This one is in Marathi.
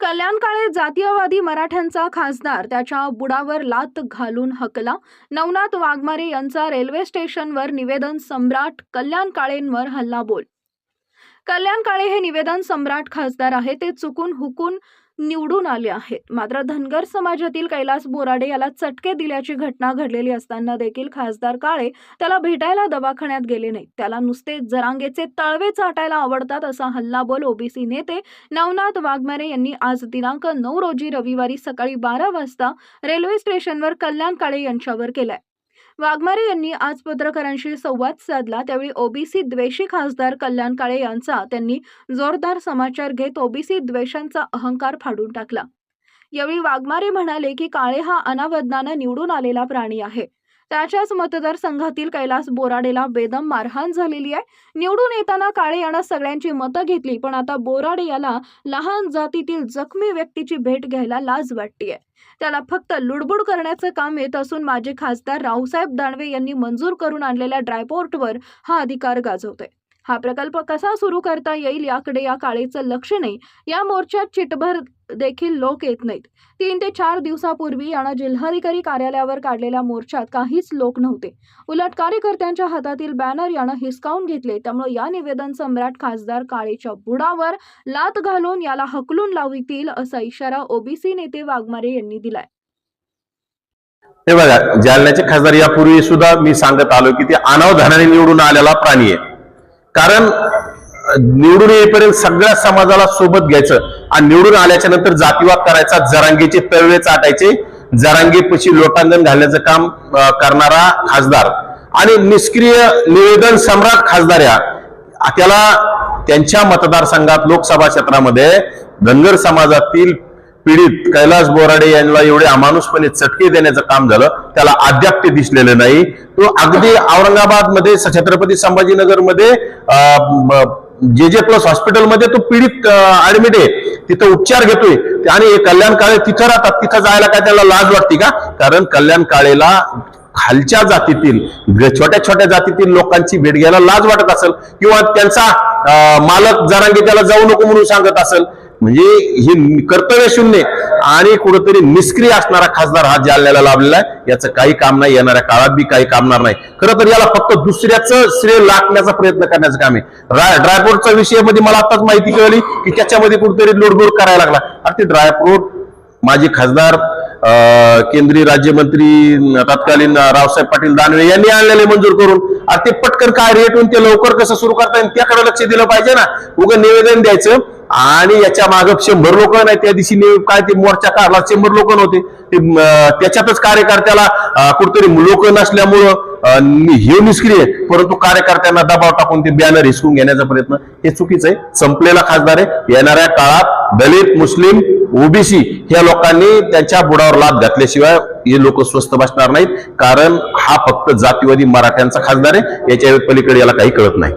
कल्याण काळे जातीयवादी मराठ्यांचा खासदार त्याच्या बुडावर लात घालून हकला. नवनाथ वाघमारे यांचा रेल्वे स्टेशनवर निवेदन सम्राट कल्याण काळेंवर हल्ला बोल कल्याण काळे हे निवेदन सम्राट खासदार आहे ते चुकून हुकून निवडून आले आहेत. मात्र धनगर समाजातील कैलास बोराडे याला चटके दिल्याची घटना घडलेली असताना देखील खासदार काळे त्याला भेटायला दवाखान्यात गेले नाहीत. त्याला नुसते जरांगेचे तळवे चाटायला आवडतात असा हल्लाबोल ओबीसी नेते नवनाथ वाघमारे यांनी आज दिनांक नऊ रोजी रविवारी सकाळी बारा वाजता रेल्वे स्टेशनवर कल्याण काळे यांच्यावर केलाय. वाघमारे यांनी आज पत्रकारांशी संवाद साधला. त्यावेळी ओबीसी द्वेषी खासदार कल्याण काळे यांचा त्यांनी जोरदार समाचार घेत ओबीसी द्वेषांचा अहंकार फाडून टाकला. यावेळी वाघमारे म्हणाले की काळे हा अनावधानानं निवडून आलेला प्राणी आहे. त्याच्याच मतदारसंघातील कैलास बोराडेला बेदम मारहाण झालेली आहे. निवडून येताना काळे यानं सगळ्यांची मतं घेतली पण आता बोराडे याला लहान जातीतील जखमी व्यक्तीची भेट घ्यायला लाज वाटतीये. त्याला फक्त लुडबुड करण्याचं काम येत असून माजी खासदार रावसाहेब दानवे यांनी मंजूर करून आणलेल्या ड्रायपोर्टवर हा अधिकार गाजवतोय. हा प्रकल्प कसा सुरू करता येईल याकडे या काळेचं लक्ष नाही. या मोर्चात चिटभर देखील लोक येत नाहीत. तीन ते चार दिवसापूर्वी यानं जिल्हाधिकारी कार्यालयावर काढलेल्या मोर्चात काहीच लोक नव्हते. उलट कार्यकर्त्यांच्या हातातील बॅनर यानं हिसकावून घेतले. त्यामुळे या निवेदन सम्राट खासदार काळेच्या बुडावर लात घालून याला हकलून लावतील असा इशारा ओबीसी नेते वाघमारे यांनी दिलाय. हे बघा जालन्याचे खासदार यापूर्वी सुद्धा मी सांगत आलो की ते अनावधानाने निवडून आलेला प्राणी आहे. कारण निवडून येईपर्यंत सगळ्या समाजाला सोबत घ्यायचं आणि निवडून आल्याच्यानंतर जातीवाद करायचा जरांगीचे तळवे चाटायचे जरांगीपशी लोटांगण घालण्याचं काम करणारा खासदार. आणि निष्क्रिय निवेदन सम्राट खासदार या. त्याला त्यांच्या मतदारसंघात लोकसभा क्षेत्रामध्ये धनगर समाजातील पीडित कैलास बोराडे यांना एवढे अमानुषपणे चटके देण्याचं काम झालं त्याला अद्याप ते दिसलेलं नाही. तो अगदी औरंगाबादमध्ये छत्रपती संभाजीनगरमध्ये जे जे प्लस हॉस्पिटलमध्ये तो पीडित ऍडमिट आहे. तिथं उपचार घेतोय. आणि कल्याण काळे तिथं राहतात. तिथं जायला काय त्याला लाज वाटते का? कारण कल्याण काळेला खालच्या जातीतील छोट्या छोट्या जातीतील लोकांची भेट घ्यायला लाज वाटत असेल. किंवा त्यांचा मालक जरांगी त्याला जाऊ नको म्हणून सांगत असेल. म्हणजे हे कर्तव्य शून्य आणि कुठंतरी निष्क्रिय असणारा खासदार हा जालन्याला लाभलेला आहे याचं काही काम नाही येणाऱ्या काळात बी काही कामणार नाही. खरं तर याला फक्त दुसऱ्याचं श्रेय लाटण्याचा प्रयत्न करण्याचं काम आहे. ड्राय ड्रायपोर्टच्या विषयामध्ये मला आताच माहिती कळली की त्याच्यामध्ये कुठेतरी लोडबोड करायला लागला. अरे ते ड्रायपोर्ट माजी खासदार केंद्रीय राज्यमंत्री तत्कालीन रावसाहेब पाटील दानवे यांनी आणलेले मंजूर करून ते पटकन काय रेट होऊन ते लवकर कसं सुरू करता येईल त्याकडे लक्ष दिलं पाहिजे ना. उगं निवेदन द्यायचं आणि याच्या माग शंभर लोक नाही त्या दिवशी काय ते मोर्चा काढला शंभर लोक नव्हते. ते त्याच्यातच कार्यकर्त्याला कुठतरी लोक नसल्यामुळं हे निष्क्रिय परंतु कार्यकर्त्यांना दबाव टाकून ते बॅनर हिसकून घेण्याचा प्रयत्न हे चुकीचं आहे. संपलेला खासदार आहे. येणाऱ्या काळात दलित मुस्लिम ओबीसी ह्या लोकांनी त्यांच्या बुडावर लाभ घातल्याशिवाय हे लोक स्वस्त बसणार नाहीत. कारण हा फक्त जातीवादी मराठ्यांचा खासदार आहे. याच्या पलीकडे याला काही कळत नाही.